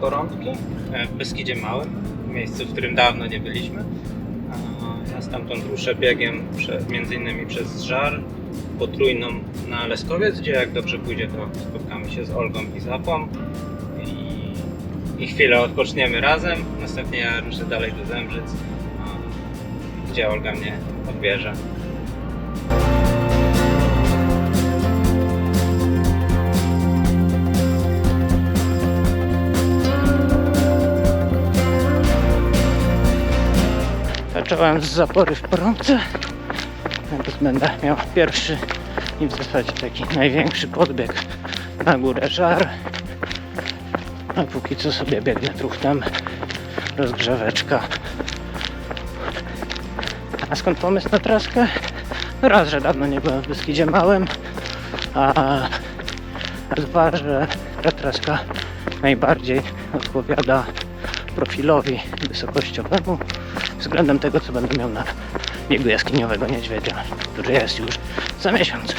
Porądki e, w Beskidzie Małym, miejscu, w którym dawno nie byliśmy. A Ja stamtąd ruszę biegiem prze, między innymi przez Żar, potrójną na Leskowiec, gdzie jak dobrze pójdzie, to spotkamy się z Olgą i Zapą i, i chwilę odpoczniemy razem. Następnie ja ruszę dalej do Zembrzyc, a, gdzie Olga mnie odbierze. Zacząłem z zapory w Porące. Teraz będę miał pierwszy i w zasadzie taki największy podbieg na górę Żar. A póki co sobie biegnę truchtem. Rozgrzeweczka. A skąd pomysł na traskę? Raz, że dawno nie byłem w Beskidzie Małym, a dwa, że ta traska najbardziej odpowiada profilowi wysokościowemu względem tego, co będę miał na biegu jaskiniowego niedźwiedzia, który jest już za miesiąc.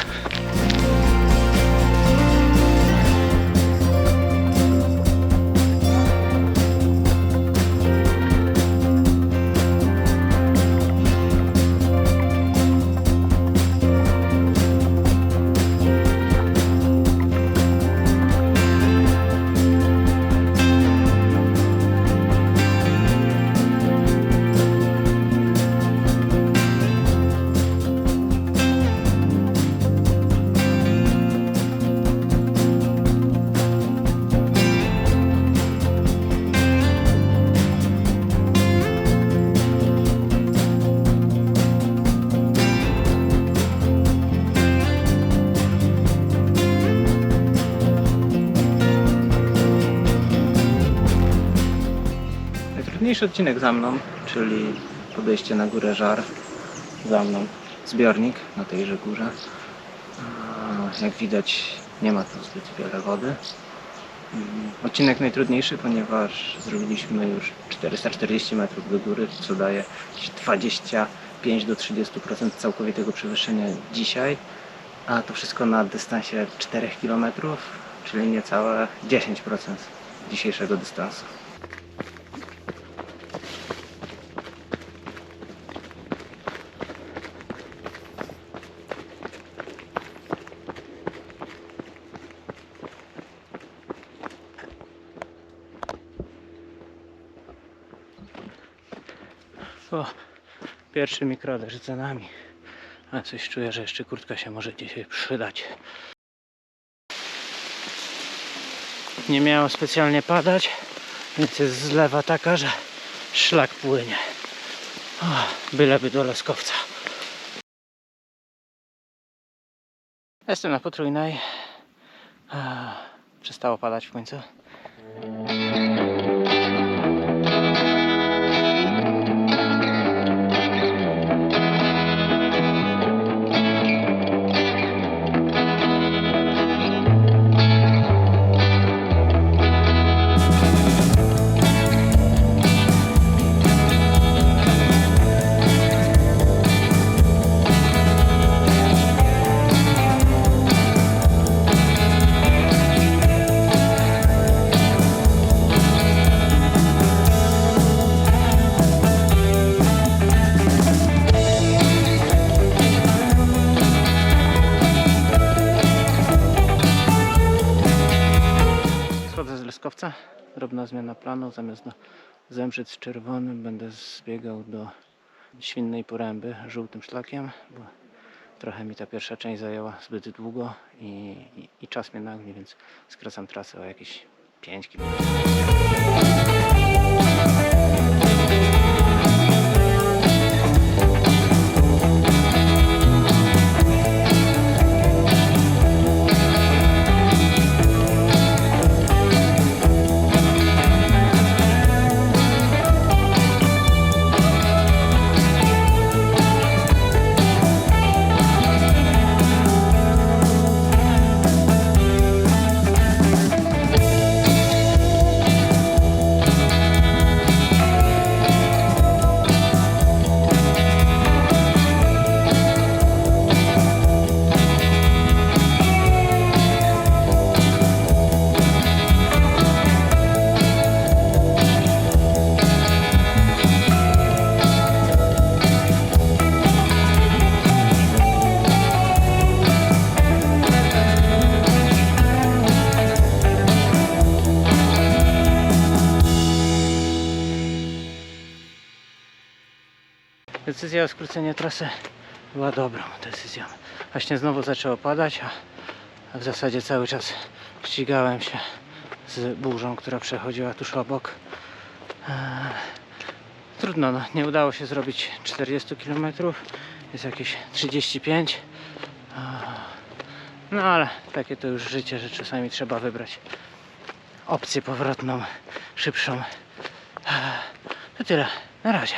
Najtrudniejszy odcinek za mną, czyli podejście na górę Żar. Za mną zbiornik na tejże górze. Jak widać nie ma tu zbyt wiele wody. Mm, Odcinek najtrudniejszy, ponieważ zrobiliśmy już 440 metrów do góry, co daje jakieś 25 do 30% całkowitego przewyższenia dzisiaj. A to wszystko na dystansie 4 km, czyli niecałe 10% dzisiejszego dystansu. O, pierwszy mikroderz za nami. A coś czuję, że jeszcze kurtka się może dzisiaj przydać. Nie miało specjalnie padać, więc jest zlewa taka, że szlak płynie. O, byleby do Laskowca. Jestem na potrójnej. Przestało padać w końcu. Leskowca, drobna zmiana planu, zamiast do Zembrzyc czerwonym będę zbiegał do Świnnej Poręby żółtym szlakiem, bo trochę mi ta pierwsza część zajęła zbyt długo i, i, i czas mnie nagli, więc skracam trasę o jakieś 5 km. Decyzja o skróceniu trasy była dobrą decyzją. Właśnie znowu zaczęło padać, a w zasadzie cały czas ścigałem się z burzą, która przechodziła tuż obok. Eee, Trudno, no, nie udało się zrobić 40 km, jest jakieś 35. Eee, No ale takie to już życie, że czasami trzeba wybrać opcję powrotną, szybszą. Eee, To tyle, na razie.